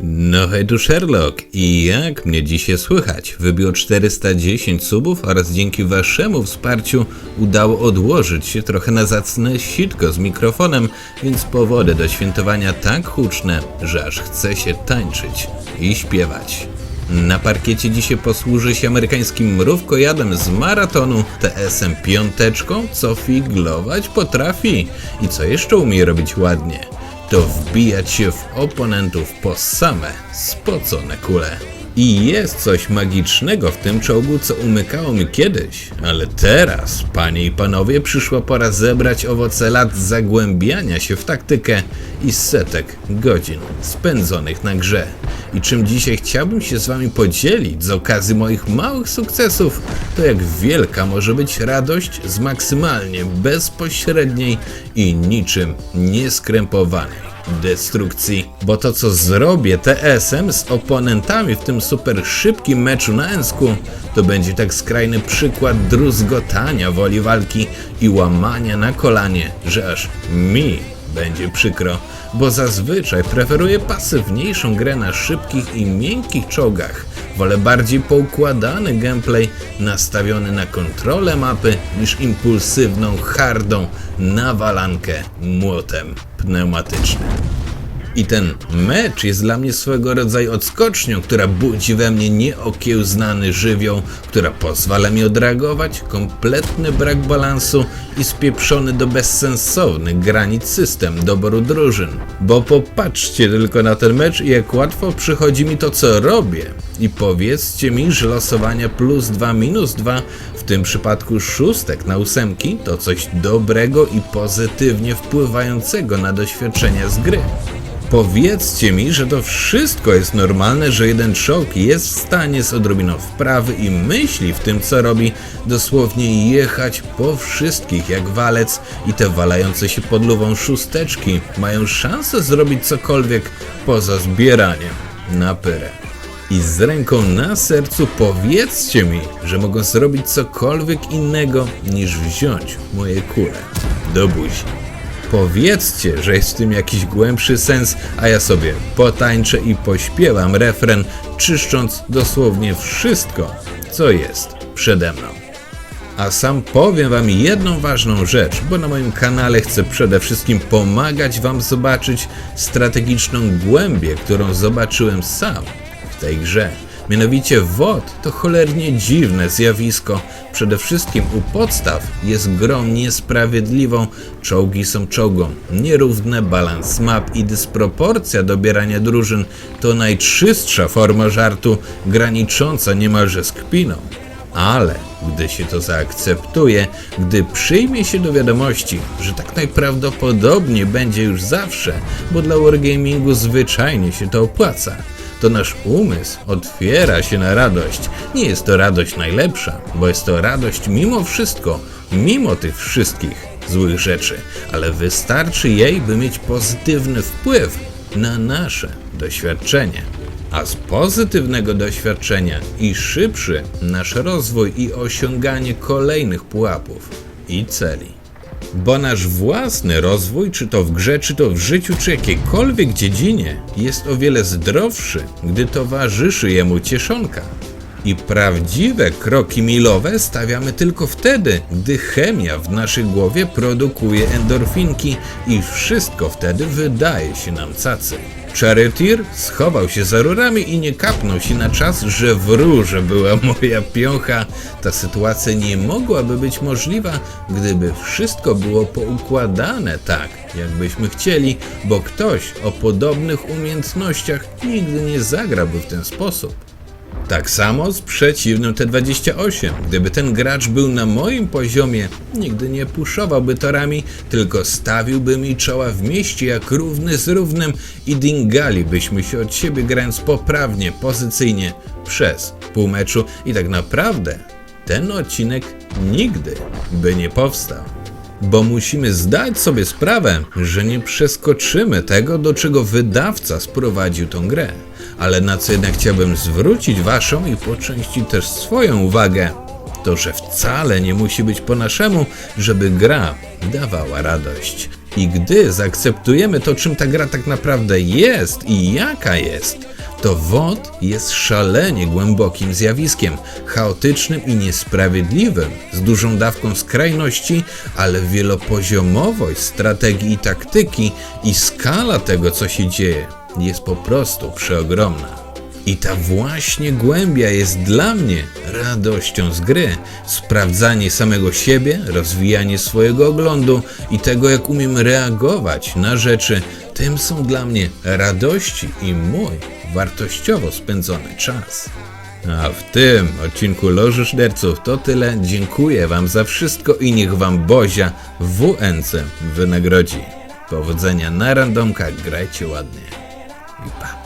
No hej tu Sherlock i jak mnie dzisiaj słychać? Wybiło 410 subów oraz dzięki waszemu wsparciu udało odłożyć się trochę na zacne sitko z mikrofonem, więc powody do świętowania tak huczne, że aż chce się tańczyć i śpiewać. Na parkiecie dzisiaj posłuży się amerykańskim mrówkojadem z maratonu TSM piąteczką, co figlować potrafi i co jeszcze umie robić ładnie to wbijać się w oponentów po same spocone kule. I jest coś magicznego w tym czołgu, co umykało mi kiedyś, ale teraz, panie i panowie, przyszła pora zebrać owoce lat zagłębiania się w taktykę i setek godzin spędzonych na grze. I czym dzisiaj chciałbym się z wami podzielić z okazji moich małych sukcesów, to jak wielka może być radość z maksymalnie bezpośredniej i niczym nieskrępowanej destrukcji. Bo to co zrobię TSM z oponentami w tym super szybkim meczu na Ensku, to będzie tak skrajny przykład druzgotania woli walki i łamania na kolanie, że aż mi będzie przykro, bo zazwyczaj preferuję pasywniejszą grę na szybkich i miękkich czołgach. Wolę bardziej poukładany gameplay nastawiony na kontrolę mapy niż impulsywną, hardą nawalankę młotem pneumatycznym. I ten mecz jest dla mnie swego rodzaju odskocznią, która budzi we mnie nieokiełznany żywioł, która pozwala mi odreagować kompletny brak balansu i spieprzony do bezsensownych granic system doboru drużyn. Bo popatrzcie tylko na ten mecz i jak łatwo przychodzi mi to co robię. I powiedzcie mi, że losowania plus 2 minus 2, w tym przypadku szóstek na ósemki, to coś dobrego i pozytywnie wpływającego na doświadczenia z gry. Powiedzcie mi, że to wszystko jest normalne, że jeden czołg jest w stanie z odrobiną wprawy i myśli w tym, co robi, dosłownie jechać po wszystkich jak walec i te walające się pod luwą szósteczki mają szansę zrobić cokolwiek poza zbieraniem na pyrę. I z ręką na sercu powiedzcie mi, że mogą zrobić cokolwiek innego niż wziąć moje kule do buzi. Powiedzcie, że jest w tym jakiś głębszy sens, a ja sobie potańczę i pośpiewam refren, czyszcząc dosłownie wszystko, co jest przede mną. A sam powiem Wam jedną ważną rzecz, bo na moim kanale chcę przede wszystkim pomagać Wam zobaczyć strategiczną głębię, którą zobaczyłem sam tej grze. Mianowicie WOD to cholernie dziwne zjawisko. Przede wszystkim u podstaw jest grą niesprawiedliwą, czołgi są czołgą, nierówne balans map i dysproporcja dobierania drużyn to najczystsza forma żartu, granicząca niemalże z kpiną. Ale gdy się to zaakceptuje, gdy przyjmie się do wiadomości, że tak najprawdopodobniej będzie już zawsze, bo dla wargamingu zwyczajnie się to opłaca, to nasz umysł otwiera się na radość. Nie jest to radość najlepsza, bo jest to radość mimo wszystko, mimo tych wszystkich złych rzeczy, ale wystarczy jej, by mieć pozytywny wpływ na nasze doświadczenie. A z pozytywnego doświadczenia i szybszy nasz rozwój i osiąganie kolejnych pułapów i celi. Bo nasz własny rozwój, czy to w grze, czy to w życiu, czy jakiejkolwiek dziedzinie, jest o wiele zdrowszy, gdy towarzyszy jemu cieszonka. I prawdziwe kroki milowe stawiamy tylko wtedy, gdy chemia w naszej głowie produkuje endorfinki i wszystko wtedy wydaje się nam cacy. Charioteer schował się za rurami i nie kapnął się na czas, że w rurze była moja piącha. Ta sytuacja nie mogłaby być możliwa, gdyby wszystko było poukładane tak, jakbyśmy chcieli, bo ktoś o podobnych umiejętnościach nigdy nie zagrałby w ten sposób. Tak samo z przeciwnym T28. Gdyby ten gracz był na moim poziomie, nigdy nie puszowałby torami, tylko stawiłby mi czoła w mieście jak równy z równym i dingalibyśmy się od siebie grając poprawnie, pozycyjnie przez pół meczu i tak naprawdę ten odcinek nigdy by nie powstał. Bo musimy zdać sobie sprawę, że nie przeskoczymy tego, do czego wydawca sprowadził tą grę. Ale na co jednak chciałbym zwrócić Waszą i po części też swoją uwagę, to że wcale nie musi być po naszemu, żeby gra dawała radość. I gdy zaakceptujemy to, czym ta gra tak naprawdę jest i jaka jest, to WOD jest szalenie głębokim zjawiskiem, chaotycznym i niesprawiedliwym, z dużą dawką skrajności, ale wielopoziomowość strategii i taktyki i skala tego, co się dzieje, jest po prostu przeogromna. I ta właśnie głębia jest dla mnie radością z gry. Sprawdzanie samego siebie, rozwijanie swojego oglądu i tego, jak umiem reagować na rzeczy, tym są dla mnie radości i mój wartościowo spędzony czas. A w tym odcinku Loży Szderców to tyle. Dziękuję Wam za wszystko i niech Wam Bozia WNC wynagrodzi. Powodzenia na randomkach, grajcie ładnie i pa.